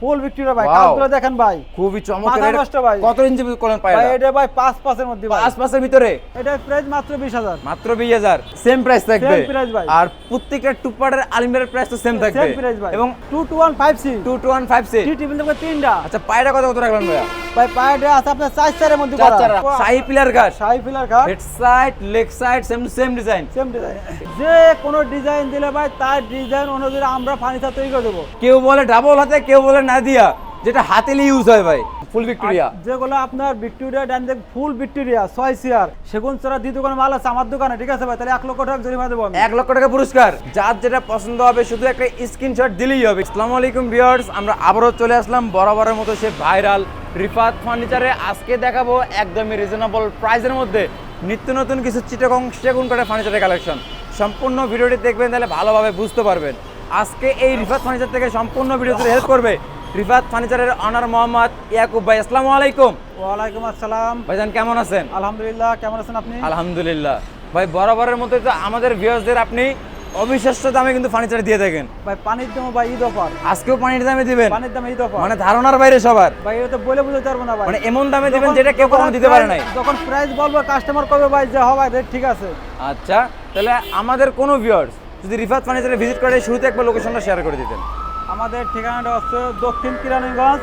ফুল Victoria ভাই. কাজগুলো দেখেন ভাই। খুবই চমৎকার। নষ্ট ভাই। কত ইঞ্চি করেন পায় ভাই এটা ভাই পাঁচ পাঁচের মধ্যে ভাই। পাঁচ পাঁচের ভিতরে? এটা প্রাইস মাত্র বিশ হাজার। মাত্র বিশ হাজার। সেম প্রাইস থাকবে। Same price ভাই। আর প্রত্যেকটা টুপারের আলিমের প্রাইস তো সেম থাকবে। সেম প্রাইস ভাই। এবং two two one five C two two one five six T TV দেখবে তিনটা। আচ্ছা পায়রা কত কত রাখলেন ভাইয়া? ভাই পায়েটা আছে আপনার মধ্যে করা। চার। সাই পিলার গাছ শাহি ফিলার ঘাট head side leg side same same design same design যে কোনো ডিজাইন দিলে ভাই তার ডিজাইন অনুযায়ী আমরা ফার্নিচার তৈরি করে দেবো। কেউ বলে ডাবল হাতে কেউ বলে না দিয়া যেটা হাতেলি ইউজ হয় ভাই ফুল ভিক্টোরিয়া যেগুলো আপনার ভিক্টোরিয়া ডান দেখ ফুল ভিক্টোরিয়া ছয় সিয়ার সেগুন ছাড়া দ্বিতীয় দোকানে মাল আছে আমার দোকানে ঠিক আছে ভাই? তাহলে এক লক্ষ টাকা জরিমানা দেবো এক লক্ষ টাকা পুরস্কার। যার যেটা পছন্দ হবে শুধু একটা স্ক্রিনশট দিলেই হবে। আসসালামু আলাইকুম ভিউয়ার্স আমরা আবারও চলে আসলাম বরাবরের মতো সে ভাইরাল রিফাত ফার্নিচারে আজকে দেখাবো একদমই রিজনেবল প্রাইসের মধ্যে নিত্য নতুন কিছু চিটাগং সেগুন কাঠের ফার্নিচারের কালেকশন সম্পূর্ণ ভিডিওটি দেখবেন তাহলে ভালোভাবে বুঝতে পারবেন। আজকে এই রিফাত ফার্নিচার থেকে সম্পূর্ণ ভিডিওতে হেল্প করবে রিফাত ফার্নিচারের অনার মোহাম্মদ ইয়াকুব ভাই আসসালামু আলাইকুম। ওয়ালাইকুম আসসালাম। ভাইজান কেমন আছেন? আলহামদুলিল্লাহ কেমন আছেন আপনি? আলহামদুলিল্লাহ। ভাই বরাবরের মতো তো আমাদের ভিউয়ার্সদের আপনি অবিশ্বাস্য দামে কিন্তু ফার্নিচার দিয়ে থাকেন। ভাই পানির দাম ভাই ঈদ অফার। আজকেও পানির দামে দিবেন? পানির দামে ঈদ অফার। মানে ধারণার বাইরে সবার। ভাই এটা তো বলে বুঝতে পারব না ভাই। মানে এমন দামে দিবেন যেটা কেউ কখনো দিতে পারে নাই। যখন প্রাইস বলব কাস্টমার কবে ভাই যে হবে রেট ঠিক আছে। আচ্ছা তাহলে আমাদের কোনো ভিউয়ার্স যদি রিফাত ফার্নিচারে ভিজিট করে শুরুতে একবার লোকেশনটা শেয়ার করে দিতেন। আমাদের ঠিকানাটা হচ্ছে দক্ষিণ কিরানীগঞ্জ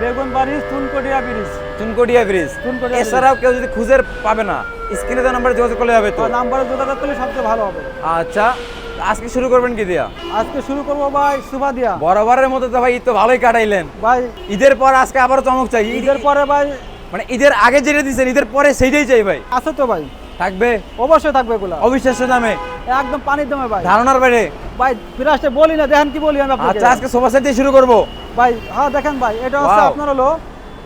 বেগুনবাড়ি চুনকটিয়া ব্রিজ। চুনকটিয়া ব্রিজ। চুনকটিয়া এছাড়াও কেউ যদি খুঁজে পাবে না স্ক্রিনে তো নাম্বারে যোগাযোগ করলে হবে তো? নাম্বারে যোগাযোগ করলে সবচেয়ে ভালো হবে। আচ্ছা আজকে শুরু করবেন কি দিয়া? আজকে শুরু করব ভাই সুভা দিয়া বরাবরের মতো তো ভাই ঈদ তো ভালোই কাটাইলেন। ভাই ঈদের পর আজকে আবার চমক চাই। ঈদের ঈদের পরে ভাই মানে ঈদের আগে যেটা দিচ্ছেন ঈদের পরে সেইটাই চাই ভাই। আছে তো ভাই। থাকবে? অবশ্যই থাকবে এগুলা। অবিশ্বাস্য দামে একদম পানির দামে ভাই। ধারণার বাইরে। ভাই ফিরাসটা বলি না দেখেন কি বলি আমি আচ্ছা আজকে সোফা সেট দিয়ে শুরু করব। ভাই হ্যাঁ দেখেন ভাই এটা হচ্ছে আপনার হলো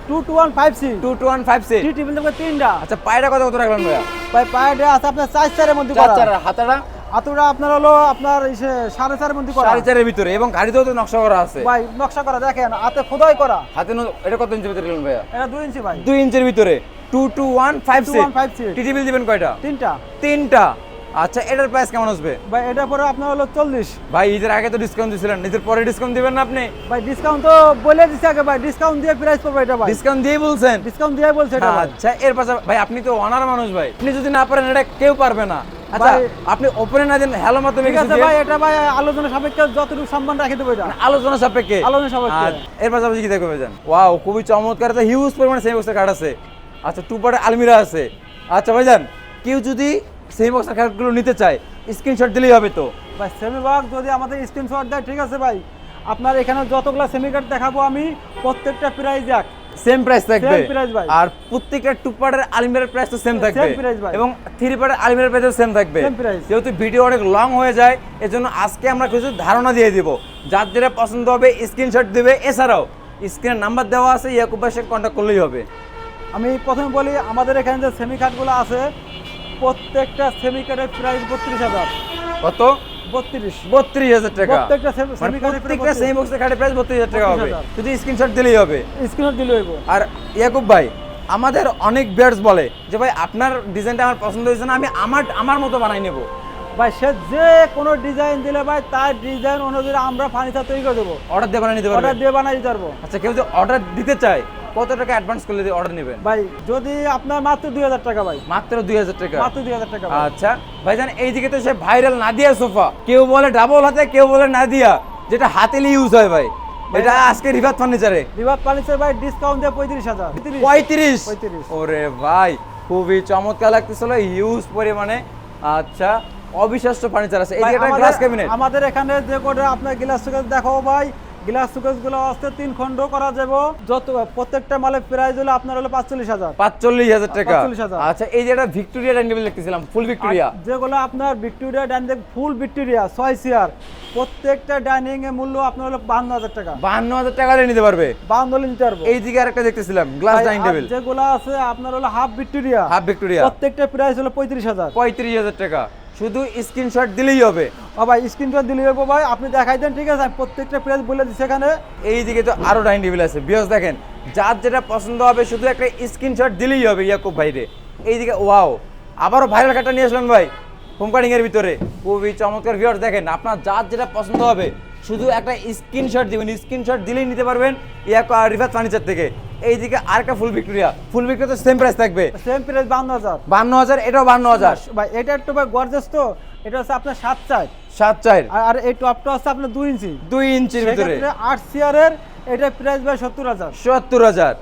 two two one five C two two one five six T TV তিনটা। আচ্ছা পায়রা কত কত রাখলেন ভাইয়া? ভাই পায়েটা আছে আপনার চার চারের মধ্যে চার হাতাটা। আতুটা আপনার হলো আপনার ইসে সাড়ে চারের মধ্যে করা। সাড়ে চারের ভিতরে এবং গাড়িতেও তো নকশা করা আছে। ভাই নকশা করা দেখেন হাতে খোদাই করা। হাতে এটা কত ইঞ্চি ভিতরে ভাইয়া? এটা দুই ইঞ্চি ভাই। দুই ইঞ্চির ভিতরে। Two two one five six 2156 দিবেন কয়টা? তিনটা। তিনটা। আচ্ছা এটার প্রাইস কেমন আসবে? ভাই এটা পরে আপনার হলো চল্লিশ। ভাই ঈদের আগে তো ডিসকাউন্ট দিছিলেন ঈদের পরে ডিসকাউন্ট দিবেন না আপনি? ভাই ডিসকাউন্ট তো বলে দিছে আগে ভাই ডিসকাউন্ট দিয়ে প্রাইস পাবো এটা ভাই। ডিসকাউন্ট দিয়ে বলছেন? ডিসকাউন্ট দিয়ে আচ্ছা এর পাশে ভাই আপনি তো অনার মানুষ ভাই। আপনি যদি না পারেন এটা কেউ পারবে না। আচ্ছা আপনি ওপেনে না দেন হ্যালো মাধ্যমে ঠিক আছে ভাই এটা ভাই আলোচনা সাপেক্ষে যতটুকু সম্মান রাখি দেবো এটা। আলোচনা সাপেক্ষে। আলোচনা সাপেক্ষে। এর পাশাপাশি কি দেখবে যান ওয়াও খুবই চমৎকার একটা হিউজ পরিমাণে সেমি বক্সের কার্ড আছে। আচ্ছা টু পার্টের আলমিরা আছে। আচ্ছা ভাইজান কেউ যদি সেমি বক্সের কার্ডগুলো নিতে চায় স্ক্রিনশট দিলেই হবে তো? ভাই সেমি বাগ যদি আমাদের স্ক্রিনশট দেয় ঠিক আছে ভাই। আপনার এখানে যতগুলো সেমি কার্ড দেখাবো আমি প্রত্যেকটা প্রাইস এক। সেম প্রাইস থাকবে। ভাই। আর প্রত্যেকটা টু পার্টের আলমিরার প্রাইস তো সেম থাকবে। ভাই। এবং থ্রি পার্টের আলমিরার প্রাইস সেম থাকবে। যেহেতু ভিডিও অনেক লং হয়ে যায় এজন্য আজকে আমরা কিছু ধারণা দিয়ে দিব। যার যেটা পছন্দ হবে স্ক্রিনশট দিবে। এছাড়াও স্ক্রিনের নাম্বার দেওয়া আছে ইয়াকুব ভাইয়ের সাথে কন্ট্যাক্ট করলেই হবে। আমি প্রথমে বলি আমাদের এখানে যে সেমি কার্ডগুলো আছে প্রত্যেকটা সেমি কার্ডের প্রাইস বত্রিশ হাজার। কত? বত্রিশ। বত্রিশ হাজার টাকা। প্রত্যেকটা মানে সেমি বক্সের কার্ডের প্রাইস বত্রিশ। হাজার টাকা হবে। শুধু স্ক্রিনশট দিলেই হবে। স্ক্রিনশট দিলে হইব আর ইয়াকুব ভাই আমাদের অনেক বিয়ার্স বলে যে ভাই আপনার ডিজাইনটা আমার পছন্দ হয়েছে না আমি আমার আমার মতো বানাই নেব। ভাই সে যে কোনো ডিজাইন দিলে ভাই তার ডিজাইন অনুযায়ী আমরা ফার্নিচার তৈরি করে দেবো। অর্ডার দিয়ে বানিয়ে নিতে পারবে। অর্ডার দিয়ে বানাই দিতে পারব। আচ্ছা কেউ যদি অর্ডার দিতে চায় কত টাকা অ্যাডভান্স করলে অর্ডার নেবেন? ভাই যদি আপনার মাত্র দুই হাজার টাকা ভাই। মাত্র দুই হাজার টাকা? মাত্র দুই হাজার টাকা ভাই। আচ্ছা ভাইজান এইদিকে তো সে ভাইরাল নাদিয়া সোফা। কেউ বলে ডাবল হাতে কেউ বলে নাদিয়া যেটা হাতেলি ইউজ হয় ভাই। এটা আজকে রিভাত ফার্নিচারে বিভাগ ফার্নিচার ভাই ডিসকাউন্ট দিয়ে পঁয়ত্রিশ হাজার। পঁয়ত্রিশ। 35 ওরে ভাই খুবই চমৎকার লাগতেছিল হিউজ পরিমাণে। আচ্ছা অবিশ্বাস্য ফার্নিচার আছে। এই একটা আমাদের- গ্লাস ক্যাবিনেট আমাদের এখানে যে করে আপনার গ্লাস দেখাও ভাই গ্লাস সুকেসগুলো আসতে তিন খন্ড করা যাবে। যত প্রত্যেকটা মালের প্রাইস হলো আপনার হলো পাঁচচল্লিশ হাজার। পাঁচচল্লিশ হাজার টাকা। আচ্ছা এই যে একটা ভিক্টোরিয়া ডাইনিং দেখতেছিলাম ফুল ভিক্টোরিয়া। যেগুলো আপনার ভিক্টোরিয়া ডাইনিং ফুল ভিক্টোরিয়া ছয় চেয়ার প্রত্যেকটা ডাইনিং এর মূল্য আপনার হলো বান্ন হাজার টাকা। বাহান্ন হাজার টাকা নিতে পারবে? বান্ন নিতে পারব। এই দিকে আরেকটা দেখতেছিলাম গ্লাস ডাইনিং টেবিল। যেগুলো আছে আপনার হলো হাফ ভিক্টোরিয়া। Half Victoria. প্রত্যেকটা প্রাইস হলো পঁয়ত্রিশ হাজার। পঁয়ত্রিশ হাজার টাকা। শুধু স্ক্রিনশট দিলেই হবে। ও ভাই স্ক্রিনটা দিলে যাব ভাই, আপনি দেখাই দেন, ঠিক আছে? আমি প্রত্যেকটা প্রাইস বলে দিচ্ছি এখানে। এই দিকে তো আরও ডাইনিং টেবিল আছে। বিয়স দেখেন, যার যেটা পছন্দ হবে, শুধু একটা স্ক্রিনশট দিলেই হবে ইয়াকুব ভাইরে। এইদিকে ওয়াও আবারও ভাইরাল কাটা নিয়ে আসলেন ভাই হোম কাটিং এর ভিতরে। খুবই চমৎকার ভিউয়ার্স দেখেন, আপনার যার যেটা পছন্দ হবে, শুধু একটা স্ক্রিনশট দিবেন। স্ক্রিনশট দিলেই নিতে পারবেন ইয়াকো রিফাত ফার্নিচার থেকে। এইদিকে আর একটা ফুল ভিক্টোরিয়া ফুল ভিক্টোরিয়া তো সেম প্রাইস থাকবে। সেম প্রাইস বান্ন হাজার। বান্ন হাজার এটাও বান্ন হাজার। ভাই এটা একটু ভাই গর্জেস তো। এটা হচ্ছে আপনার সাত চার সাত চার আর- এই টপটা হচ্ছে আপনার দুই ইঞ্চি। দুই ইঞ্চির ভিতরে। আট সিয়ারের এটা প্রাইস ভাই সত্তর হাজার। সত্তর হাজার।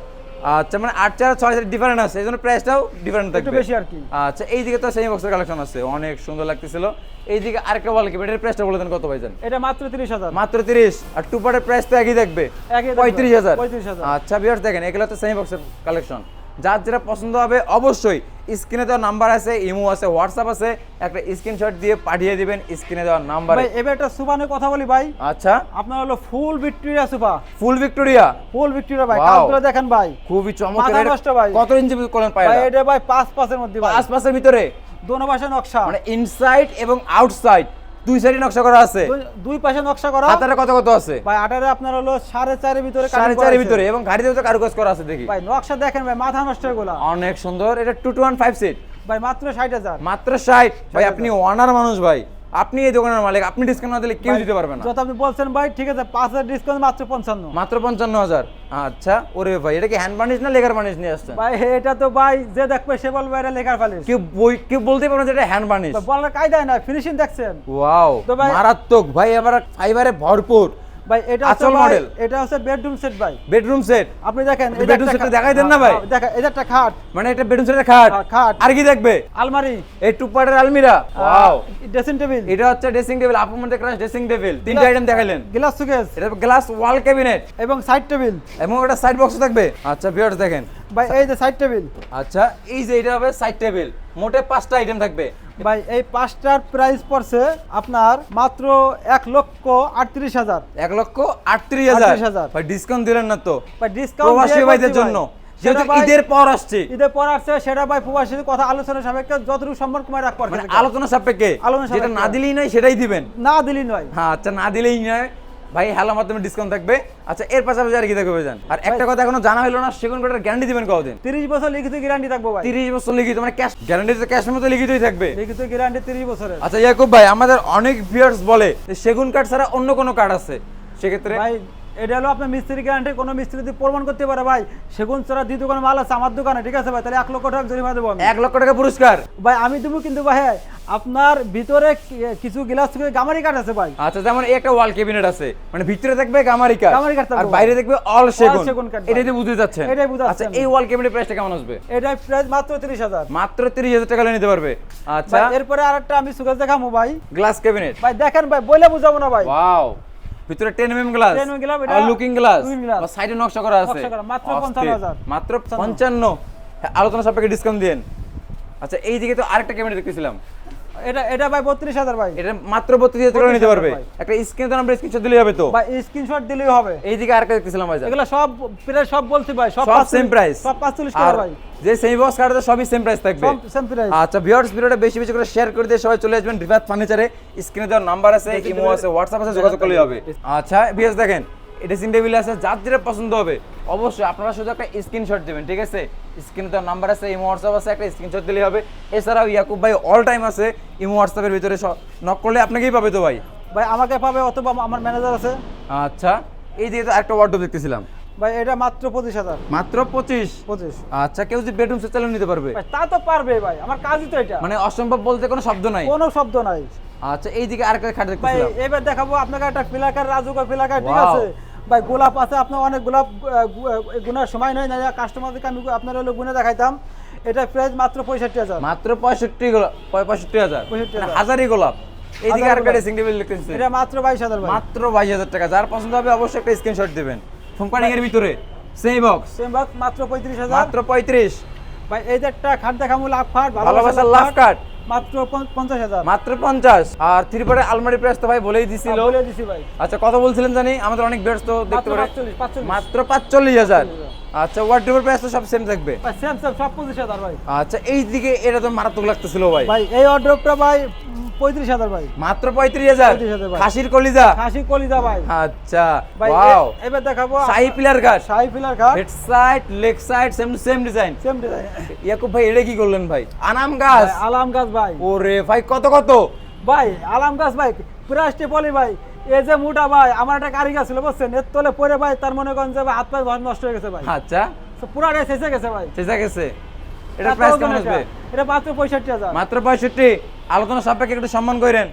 আচ্ছা মানে আট চার ছয় ডিফারেন্ট আছে এই জন্য প্রাইসটাও ডিফারেন্ট থাকবে। বেশি আর কি। আচ্ছা এইদিকে তো সেমি বক্সের কালেকশন আছে অনেক সুন্দর লাগতেছিল। এইদিকে আরেকটা বলে কি এটার প্রাইসটা বলে দেন কত ভাই জান এটা মাত্র তিরিশ হাজার। মাত্র তিরিশ আর টু পার্টের প্রাইস তো একই থাকবে। একই থাকবে। পঁয়ত্রিশ হাজার। 35,000 আচ্ছা ভিউয়ার্স দেখেন এগুলো তো সেমি বক্সের কালেকশন যার যেটা পছন্দ হবে অবশ্যই স্ক্রিনে দেওয়া নাম্বার আছে ইমো আছে হোয়াটসঅ্যাপ আছে একটা স্ক্রিনশট দিয়ে পাঠিয়ে দিবেন স্ক্রিনে দেওয়া নাম্বার। ভাই এবার একটা সুপানের কথা বলি ভাই। আচ্ছা। আপনার হলো ফুল ভিক্টোরিয়া সুপা ফুল ভিক্টোরিয়া? ফুল ভিক্টোরিয়া ভাই Wow. দেখেন ভাই। খুবই চমৎকার। নষ্ট ভাই। কত ইঞ্চি করেন পায় ভাই এটা ভাই পাঁচ পাঁচের মধ্যে ভাই। পাঁচ পাঁচের ভিতরে? দোনো পাশে নকশা। মানে ইনসাইড এবং আউটসাইড দুই সাইডে নকশা করা আছে। দুই- পাশে নকশা করা। হাতারে কত কত আছে? ভাই আটারে আপনার হলো সাড়ে চারের ভিতরে সাড়ে cutting চারের ভিতরে এবং গাড়িতে তো কারুকাজ করা আছে দেখি। ভাই নকশা দেখেন ভাই মাথা নষ্টগুলা অনেক সুন্দর এটা two two one five seat ভাই মাত্র ষাট হাজার। মাত্র ষাট। ভাই আপনি ওয়ানার মানুষ ভাই। আপনি এই দোকানের মালিক আপনি ডিসকাউন্ট না দিলে কেউ দিতে পারবে না। যত আপনি বলছেন ভাই ঠিক আছে পাঁচ হাজার ডিসকাউন্ট মাত্র পঞ্চান্ন। মাত্র পঞ্চান্ন হাজার। আচ্ছা ওরে ভাই এটা কি হ্যান্ড বার্নিশ না লেখার বার্নিশ নিয়ে আসছে ভাই এটা তো ভাই যে দেখবে সে বলবে এটা লেখার বার্নিশ কেউ বই কেউ বলতে পারবে না যে এটা হ্যান্ড বার্নিশ বলার কায়দায় না ফিনিশিং দেখছেন। ওয়াও তো ভাই- মারাত্মক। ভাই এবার ফাইবারে ভরপুর। ভাই এটা ভাই- model। এটা হচ্ছে বেডরুম সেট ভাই। বেডরুম সেট আপনি দেখেন আপনি bedroom set টা দেখাই দেন না ভাই? দেখা এটা একটা খাট। মানে এটা বেডরুম সেটের খাট। হ্যাঁ, খাট। আর কি দেখবে? আলমারি। এই টু পার্টের আলমিরা ওয়াও ড্রেসিং টেবিল এটা হচ্ছে ড্রেসিং টেবিল আপু মধ্যে ক্রাশ ড্রেসিং টেবিল তিনটা আইটেম দেখাইলেন। গ্লাস সুকেস এটা গ্লাস ওয়াল ক্যাবিনেট এবং সাইড টেবিল এবং এটা সাইড বক্স থাকবে। আচ্ছা ভিউয়ার্স দেখেন। ভাই এই যে সাইড টেবিল আচ্ছা এই যে এটা হবে সাইড টেবিল মোটে পাঁচটা আইটেম থাকবে। ভাই এই পাঁচটার প্রাইস পড়ছে আপনার মাত্র এক লক্ষ আটত্রিশ হাজার। এক লক্ষ আটত্রিশ হাজার। ভাই ডিসকাউন্ট দিলেন না তো। ভাই ডিসকাউন্ট প্রবাসী ভাইদের জন্য। যেহেতু ঈদের পর আসছে। ঈদের পর আসছে সেটা ভাই প্রবাসীর কথা আলোচনা সাপেক্ষে যতটুকু সম্মান কমায় রাখতে মানে আলোচনা সাপেক্ষে। আলোচনা যেটা না দিলেই নয় সেটাই দিবেন। না দিলেই নয়। হ্যাঁ আচ্ছা না দিলেই নয় ভাই হ্যালো মাধ্যমে ডিসকাউন্ট থাকবে। আচ্ছা এর পাশাপাশি আর কি থাকবে জান আর একটা কথা এখনও জানা হলো না সেগুন কাটার গ্যারান্টি দিবেন কতদিন? তিরিশ বছর লিখিত গ্যারান্টি থাকব ভাই। তিরিশ বছর লিখিত মানে ক্যাশ গ্যারান্টি তো ক্যাশের মতো লিখিতই থাকবে। লিখিত গ্যারান্টি তিরিশ বছরের। আচ্ছা ইয়াকুব ভাই আমাদের অনেক ভিউয়ার্স বলে যে সেগুন কাঠ ছাড়া অন্য কোনো কাঠ আছে। সেক্ষেত্রে ভাই এটা হলো আপনার মিস্ত্রি গ্যারান্টি কোনো মিস্ত্রি যদি প্রমাণ করতে পারে ভাই সেগুন ছাড়া দুই দোকানে মাল আছে আমার দোকানে ঠিক আছে ভাই? তাহলে এক লক্ষ টাকা জরিমানা দেবো এক লক্ষ টাকা পুরস্কার। ভাই আমি দেবো কিন্তু ভাই আপনার ভিতরে কিছু গ্লাস থেকে গামারি কাঠ আছে ভাই। আচ্ছা যেমন এই একটা ওয়াল ক্যাবিনেট আছে। মানে ভিতরে থাকবে গামারি কাঠ গামারি কাঠ আর বাইরে দেখবে অল সেগুন। এটাই তো বুঝতে যাচ্ছেন। এটাই বুঝতে আচ্ছা এই ওয়াল ক্যাবিনেট প্রাইসটা কেমন আসবে? এটা প্রাইস মাত্র তিরিশ হাজার। মাত্র তিরিশ হাজার টাকা হলে নিতে পারবে। আচ্ছা। এরপরে আরেকটা আমি সুগার দেখাবো ভাই। গ্লাস ক্যাবিনেট ভাই দেখেন ভাই বইলে বুঝাবো না ভাই। ওয়াও ভিতরে 10 এমএম গ্লাস 10 mm glass, এটা আর লুকিং গ্লাস আর সাইডে নকশা করা আছে। মাত্র অস্থির। 55,000 মাত্র 55 হ্যাঁ, আলোচনা সাপেক্ষে ডিসকাউন্ট দেন আচ্ছা এই দিকে তো আরেকটা ক্যাবিনেট দেখতেছিলাম। এটা এটা ভাই বত্রিশ হাজার ভাই। এটা মাত্র 32 হাজার টাকা নিতে পারবে। একটা স্ক্রিন তো আমরা স্ক্রিনশট দিলেই হবে তো। ভাই স্ক্রিনশট দিলেই হবে। এই দিকে দেখতেছিলাম ভাই এগুলো সব প্রায় সব বলছি ভাই সব 45 সেম প্রাইস সব পাঁচচল্লিশ আর টাকা ভাই। যে সেমি বক্স কার্ডে সবই সেম প্রাইস থাকবে। সব সেম প্রাইস আচ্ছা ভিউয়ার্স ভিডিওটা বেশি বেশি করে শেয়ার করে দিয়ে সবাই চলে আসবেন রিফাত ফার্নিচারে স্ক্রিনে দেওয়ার নাম্বার আছে ইমো আছে হোয়াটসঅ্যাপ আছে যোগাযোগ করলেই হবে। আচ্ছা ভিউয়ার্স দেখেন ড্রেসিং টেবিল আছে যার যেটা পছন্দ হবে। অবশ্যই আপনারা শুধু একটা স্ক্রিনশট দেবেন ঠিক আছে? স্ক্রিনে দেওয়ার নাম্বার আছে ইমো হোয়াটসঅ্যাপ আছে একটা স্ক্রিনশট দিলেই হবে। এছাড়াও ইয়াকুব ভাই অল টাইম আছে ইমো হোয়াটসঅ্যাপের ভিতরে নক করলে আপনাকেই পাবে তো ভাই? ভাই আমাকে পাবে অথবা আমার ম্যানেজার আছে। আচ্ছা এই দিকে তো একটা ওয়ার্ডরোব দেখতেছিলাম। ভাই এটা মাত্র পঁচিশ হাজার। মাত্র পঁচিশ? পঁচিশ। আচ্ছা কেউ যদি বেডরুম সেট চালিয়ে নিতে পারবে? ভাই তা তো পারবে ভাই আমার কাজই তো এটা। মানে অসম্ভব বলতে কোনো শব্দ নাই। কোনো শব্দ নাই। আচ্ছা এইদিকে আরেকটা খাট ভাই দেখতেছিলাম। এবার দেখাবো আপনাকে একটা ফিলাকার রাজুকা ফিলাকার ঠিক আছে? ভাই গোলাপ আছে আপনার অনেক গোলাপ গুনার সময় নয় না কাস্টমারদেরকে আমি আপনার হলো গুনে দেখাইতাম। এটা প্রাইস মাত্র পঁয়ষট্টি হাজার। মাত্র পঁয়ষট্টি গোলাপ পঁয়ষট্টি হাজার। 65,000 মানে হাজারই গোলাপ। এইদিকে হাজার গোলাপ। ড্রেসিং টেবিল দেখতেছি। এটা মাত্র বাইশ হাজার মাত্র বাইশ হাজার টাকা। যার পছন্দ হবে অবশ্যই একটা স্ক্রিনশট দিবেন। ফোনকানিং এর ভিতরে। সেই বক্স সেম বক্স মাত্র পঁয়ত্রিশ হাজার। মাত্র পঁয়ত্রিশ। ভাই এই যে একটা খাট দেখাবো লাভ খাট ভালোবাসার লাভ কাট মাত্র পঞ্চ- পঞ্চাশ হাজার। মাত্র পঞ্চাশ। আর থ্রি পারে আলমারি প্রাইস তো ভাই বলেই দিছিল। বলে দিছি ভাই। আচ্ছা কথা বলছিলেন জানি আমাদের অনেক ব্যস্ত তো দেখতে পারে। মাত্র পাঁচচল্লিশ হাজার। আচ্ছা ওয়ার্ড্রোবের প্রাইস তো সব সেম থাকবে। সেম সেম সব পঁচিশ হাজার ভাই। আচ্ছা এই দিকে এটা তো মারাত্মক লাগতেছিল ভাই। ভাই এই অর্ডারটা ভাই পঁয়ত্রিশ হাজার ভাই। মাত্র পঁয়ত্রিশ হাজার? খাসির কলিজা? খাসি কলিজা ভাই। আচ্ছা ওয়াও। এবার দেখাবো সাই পিলার ফিলার খাট head side leg side same same design. Same design. Yakub ভাই এটা কি করলেন ভাই? আনাম গাছ। আলাম গাছ ভাই। ওরে ভাই কত কত? ভাই আলাম গাছ ভাই প্রাইসটি বলি ভাই। এই যে মুটা ভাই আমার একটা কারিগর ছিল বুঝছেন? এর তলে পরে ভাই তার মনে করেন যে হাত ধর নষ্ট হয়ে গেছে ভাই। আচ্ছা। পুরাটাই শেষে গেছে ভাই। চেঁচা গেছে। এটা প্রাইস কেমন আসবে? এটা মাত্র পঁয়ষট্টি হাজার। মাত্র পঁয়ষট্টি। আলোচনা সাপেক্ষে একটু সম্মান করেন।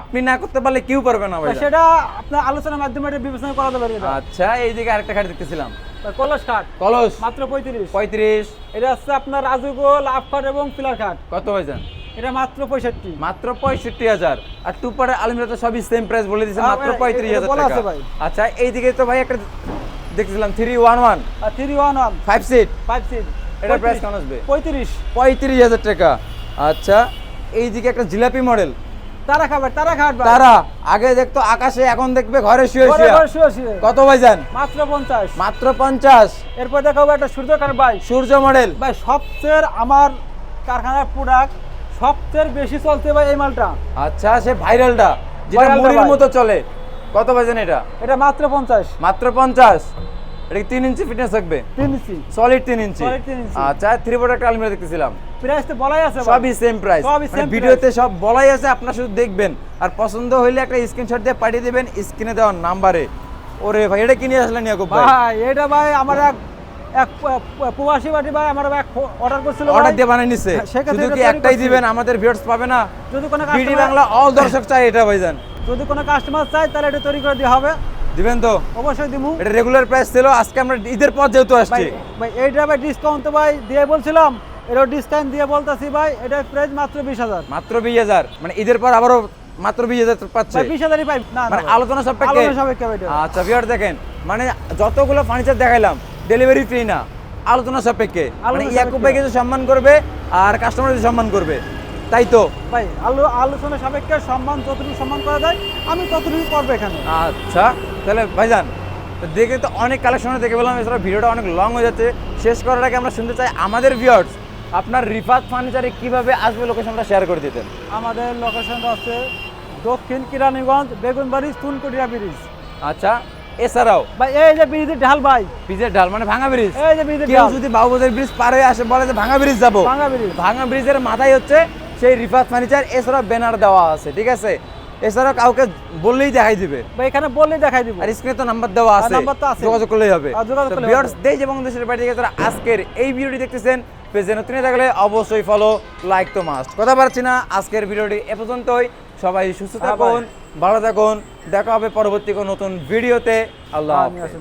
আপনি না করতে পারলে কেউ পারবে না ভাই সেটা আপনার আলোচনার মাধ্যমে এটা বিবেচনা করা যাবে আচ্ছা এইদিকে আরেকটা খাট দেখতেছিলাম। কলস খাট। কলস। মাত্র পঁয়ত্রিশ। পঁয়ত্রিশ। এটা হচ্ছে আপনার রাজুগোল আফ খাট এবং পিলার খাট। কত ভাইজান? এটা মাত্র পঁয়ষট্টি। মাত্র পঁয়ষট্টি হাজার। আর টুপারে আলমিরা তো সবই সেম প্রাইস বলে দিচ্ছে মাত্র ভাই, পঁয়ত্রিশ এটা হাজার বলা টাকা। আছে ভাই। আচ্ছা এইদিকে তো ভাই একটা দেখছিলাম থ্রি ওয়ান ওয়ান আর three one one five seat five seat এটার প্রাইস কেমন আসবে? পঁয়ত্রিশ। পঁয়ত্রিশ হাজার টাকা। আচ্ছা এইদিকে একটা জিলাপি মডেল তারা খাবার তারা ভাই তারা আগে দেখতো আকাশে এখন দেখবে ঘরে শুয়ে শুয়ে। কত ভাইজান? মাত্র পঞ্চাশ। মাত্র পঞ্চাশ। এরপর দেখাবো একটা সূর্য কাঠ ভাই। সূর্য মডেল ভাই সবচেয়ে আমার কারখানার প্রোডাক্ট সবচেয়ে বেশি চলছে ভাই এই মালটা। আচ্ছা সে ভাইরালটা যেটা মুড়ির মতো চলে। কত ভাইজান এটা? এটা মাত্র পঞ্চাশ। মাত্র পঞ্চাশ। এটা কি ইঞ্চি ফিটনেস থাকবে? তিন ইঞ্চি। সলিড তিন ইঞ্চি। Solid তিন ইঞ্চি। আচ্ছা থ্রি বোর্ড একটা আলমিরা দেখতেছিলাম। প্রাইস তো বলাই আছে ভাই। সবই সেম প্রাইস ভিডিওতে সব বলাই আছে আপনারা শুধু দেখবেন। আর পছন্দ হইলে একটা স্ক্রিনশট দিয়ে পাঠিয়ে দিবেন স্ক্রিনে দেওয়ার নাম্বারে। ওরে ভাই এটা কিনে আসলেন ইয়াকুব ভাই? ভাই এটা ভাই আমার এক এক প্রবাসী ভাই আমার এক অর্ডার করছিল অর্ডার দিয়ে বানিয়ে নিছে। হ্যাঁ, শুধু কি একটাই দিবেন? আমাদের ভিউয়ার্স পাবে না। যদি কোনো বিডি বাংলা অল দর্শক চাই এটা ভাইজান যদি কোনো কাস্টমার চাই তাহলে এটা তৈরি করে দেওয়া হবে। দিবেন তো? অবশ্যই দিমু। এটা রেগুলার প্রাইস ছিল আজকে আমরা ঈদের পর যেহেতু আসছি। ভাই এইটা ভাই ডিসকাউন্ট তো ভাই দিয়ে বলছিলাম এটা ডিসকাউন্ট দিয়ে বলতাছি ভাই এটা প্রাইস মাত্র বিশ হাজার। মাত্র বিশ হাজার মানে ঈদের পর আবারও মাত্র বিশ হাজার পাচ্ছে। বিশ হাজারই পাই না মানে আলোচনা সাপেক্ষে। আচ্ছা ভিউয়ার দেখেন মানে যতগুলো ফার্নিচার দেখাইলাম ডেলিভারি ফ্রি না আলোচনা সাপেক্ষে। মানে ইয়াকুব ভাই কিছু সম্মান করবে আর কাস্টমার কিছু সম্মান করবে তাই তো? ভাই আলো আলোচনা সাপেক্ষে সম্মান যতটুকু সম্মান করা যায় আমি ততটুকু করব এখানে। আচ্ছা। তাহলে ভাইজান দেখে তো অনেক কালেকশনে দেখে বললাম এছাড়া ভিডিওটা অনেক লং হয়ে যাচ্ছে। শেষ করার আগে আমরা শুনতে চাই আমাদের ভিউয়ার্স আপনার রিফাত ফার্নিচারে কীভাবে আসবে লোকেশনটা শেয়ার করে দিতেন? আমাদের লোকেশনটা আছে দক্ষিণ কিরানীগঞ্জ বেগুনবাড়ি চুনকুটিয়া ব্রিজ। আচ্ছা এছাড়াও? ভাই এই যে ব্রিজের ঢাল ভাই। ব্রিজের ঢাল মানে ভাঙা ব্রিজ? এই যে ব্রিজের কেউ ঢাল। যদি বাবুদের ব্রিজ পার হয়ে আসে বলে যে ভাঙা ব্রিজ যাব। ভাঙা ব্রিজ। ভাঙা ব্রিজের মাথায় হচ্ছে সেই রিফাত ফার্নিচার এছাড়া ব্যানার দেওয়া আছে ঠিক আছে? এছাড়া কাউকে বললেই দেখাই দিবে। বা এখানে বললেই দেখাই দিব। আর স্ক্রিনে তো নাম্বার দেওয়া আছে। নাম্বার তো আছে। যোগাযোগ করলেই হবে। যোগাযোগ ভিউয়ার্স দেশ এবং দেশের বাইরে থেকে যারা আজকের এই ভিডিওটি দেখতেছেন পেজে নতুন থাকলে অবশ্যই ফলো লাইক তো মাস্ট কথা পারছি না আজকের ভিডিওটি এ পর্যন্তই। সবাই সুস্থ হ্যাঁ থাকুন ভালো থাকুন। দেখা হবে পরবর্তী কোনো নতুন ভিডিওতে। আল্লাহ হাফেজ।